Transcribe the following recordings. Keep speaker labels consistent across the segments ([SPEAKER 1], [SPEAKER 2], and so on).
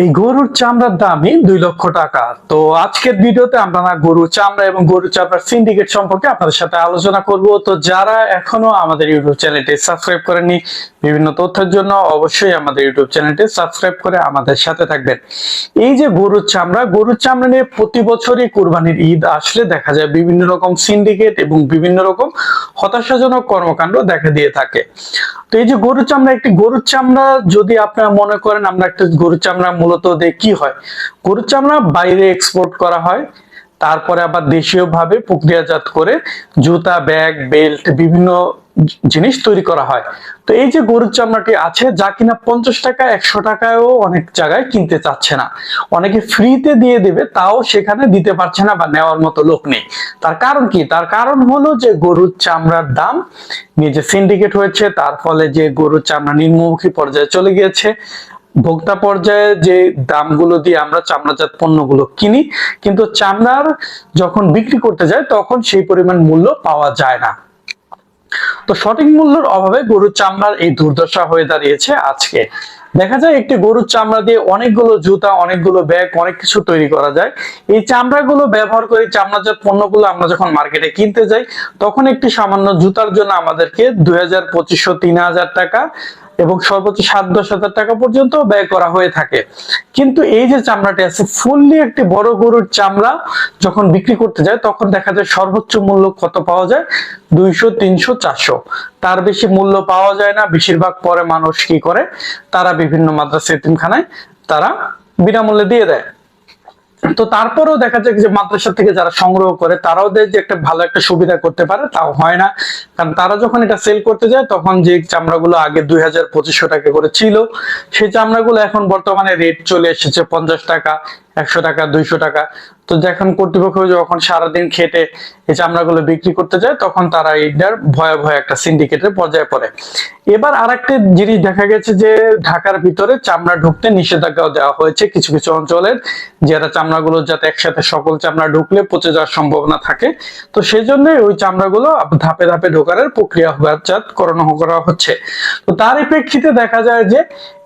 [SPEAKER 1] এই গরুর চামড়ার দামই দুই লক্ষ টাকা। তো আজকের ভিডিওতে আমরা না গরুর চামড়া এবং গরুর চামড়ার সিন্ডিকেট সম্পর্কে আপনাদের সাথে আলোচনা করব। তো যারা এখনও আমাদের ইউটিউব চ্যানেলটি সাবস্ক্রাইব করেননি, বিভিন্ন তথ্যের জন্য অবশ্যই আমাদের ইউটিউব চ্যানেলটি সাবস্ক্রাইব করে আমাদের সাথে থাকবেন। এই যে গরুর চামড়া গরুর চামড়া নিয়ে প্রতি বছরই কোরবানির ঈদ আসলে দেখা যায়। বিভিন্ন রকম সিন্ডিকেট এবং বিভিন্ন রকম হতাশাজনক কর্মকাণ্ড দেখা দিয়ে থাকে। তো এই যে গরুর চামড়া, একটি গরুর চামড়া যদি আপনারা মনে করেন, আমরা একটা গরুর চামড়া মূলত দেখি কি হয়? গরুর চামড়া বাইরে এক্সপোর্ট করা হয়, তারপরে আবার দেশীয় ভাবে প্রক্রিয়াজাত করে জুতা ব্যাগ বেল্ট বিভিন্ন জিনিস তৈরি করা হয়। তো এই যে গরুর চামড়াটি আছে, যা কিনা পঞ্চাশ টাকা, একশো টাকায়ও অনেক জায়গায় কিনতে চাচ্ছে না। অনেকে ফ্রিতে দিয়ে দেবে, তাও সেখানে দিতে পারছে না বা নেওয়ার মতো লোক নেই। তার কারণ কি? তার কারণ হলো যে গরুর চামড়ার দাম নিজে সিন্ডিকেট হয়েছে, তার ফলে যে গরুর চামড়া নিম্নমুখী পর্যায়ে চলে গিয়েছে। ভোক্তা পর্যায়ে যে দামগুলো দিয়ে আমরা চামড়াজাত পণ্যগুলো কিনি, কিন্তু চামড়ার যখন বিক্রি করতে যায়, তখন সেই পরিমাণ মূল্য পাওয়া যায় না। তো সঠিক মূল্যের অভাবে গরুর চামড়ার এই দুর্দশা হয়ে দাঁড়িয়েছে আজকে। দেখা যায় একটি গরুর চামড়া দিয়ে অনেকগুলো জুতা, অনেকগুলো ব্যাগ, অনেক কিছু তৈরি করা যায়। এই চামড়াগুলো ব্যবহার করে চামড়াজাত পণ্যগুলো আমরা যখন মার্কেটে কিনতে যাই, তখন একটি সামান্য জুতার জন্য আমাদেরকে দুই হাজার পঁচিশশো তিন হাজার টাকা এবং সর্বোচ্চ সাত, দশ হাজার টাকা পর্যন্ত ব্যয় করা হয়ে থাকে। কিন্তু এই যে চামড়াটি আছে ফুললি একটি বড় গরুর চামড়া যখন বিক্রি করতে যায়, তখন দেখা যায় সর্বোচ্চ মূল্য কত পাওয়া যায়? দুইশো, তিনশো, চারশো। তার বেশি মূল্য পাওয়া যায় না। বেশিরভাগ পরে মানুষ কি করে? তারা বিভিন্ন মাদ্রাসা, এতিমখানায় তারা বিনামূল্যে দিয়ে দেয়। তো তারপরেও দেখা যায় যে মাদ্রাসা থেকে যারা সংগ্রহ করে, তারাও দেয় যে একটা ভালো একটা সুবিধা করতে পারে, তাও হয় না। কারণ তারা যখন এটা সেল করতে যায়, তখন যে চামড়াগুলো আগে দুই হাজার পঁচিশশো টাকা করে ছিল, সেই চামড়াগুলো এখন বর্তমানে রেট চলে এসেছে পঞ্চাশ টাকা। একশো টাকা, দুইশো টাকা। তো যখন কর্তৃপক্ষ যখন সারাদিন খেটে এই চামড়াগুলো বিক্রি করতে যায়, তখন তারা এইটার ভয়াবহ একটা সিন্ডিকেটের পর্যায়ে পড়ে। এবার আর একটা জিনিস দেখা গেছে যে, ঢাকার ভিতরে চামড়া ঢুকতে নিষেধাজ্ঞাও দেওয়া হয়েছে কিছু কিছু অঞ্চলের, যারা চামড়াগুলো যাতে একসাথে সকল চামড়া ঢুকলে পচে যাওয়ার সম্ভাবনা থাকে। তো সেই জন্য ওই চামড়াগুলো ধাপে ধাপে ঢোকার প্রক্রিয়া করানো করা হচ্ছে। তো তার প্রেক্ষিতে দেখা যায় যে,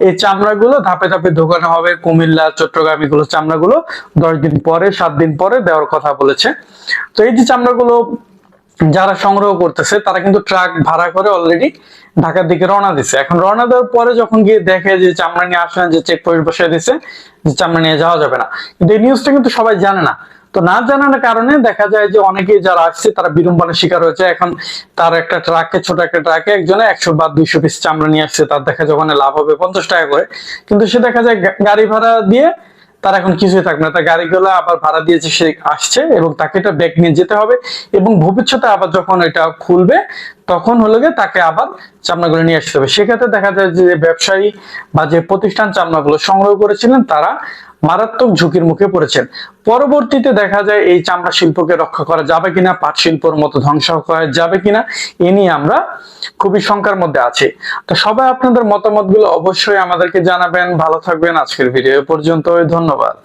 [SPEAKER 1] এই চামড়াগুলো ধাপে ধাপে ঢোকানো হবে। কুমিল্লা, চট্টগ্রাম, এগুলো চামড়াগুলো দশ দিন পরে, সাত দিন পরে দেওয়ার কথা বলেছে। তো এই যে চামড়াগুলো যারা সংগ্রহ করতেছে, তারা কিন্তু ট্রাক ভাড়া করে অলরেডি ঢাকার দিকে রওনা দিছে। এখন রওনা দেওয়ার পরে যখন গিয়ে দেখে যে চামড়া নিয়ে আসে না যে চেক পোস্ট বসিয়ে দিছে, যে চামড়া নিয়ে যাওয়া যাবে না। কিন্তু এই নিউজটা কিন্তু সবাই জানে না। তো না জানার কারণে দেখা যায় যে অনেকেই যারা আসছে, তারা বিড়ম্বনার শিকার হয়েছে। এখন তার একটা ট্রাকে ছোট একটা ট্রাকে একজনে একশো বা দুইশো পিস চামড়া নিয়ে আসছে। তার দেখা যখন লাভ হবে পঞ্চাশ টাকা করে। কিন্তু সে দেখা যায় গাড়ি ভাড়া দিয়ে তার এখন কিছুই থাকবে না। তার গাড়িগুলো আবার ভাড়া দিয়েছে, সে আসছে এবং তাকে এটা ব্যাগ নিয়ে যেতে হবে এবং ভবিষ্যতে আবার যখন এটা খুলবে তখন হলো গিয়ে তাকে আবার চামড়াগুলো নিয়ে আসতে হবে। সেক্ষেত্রে দেখা যায় যে ব্যবসায়ী বা যে প্রতিষ্ঠান চামড়াগুলো সংগ্রহ করেছিলেন, তারা মারাত্মক ঝুঁকির মুখে পড়েছেন। পরবর্তীতে দেখা যায় এই চামড়া শিল্পকে রক্ষা করা যাবে কিনা, পাট শিল্পর মতো ধ্বংস করা যাবে কিনা, এ নিয়ে আমরা খুবই শঙ্কার মধ্যে আছি। তো সবাই আপনাদের মতামতগুলো অবশ্যই আমাদেরকে জানাবেন। ভালো থাকবেন। আজকের ভিডিও পর্যন্ত ধন্যবাদ।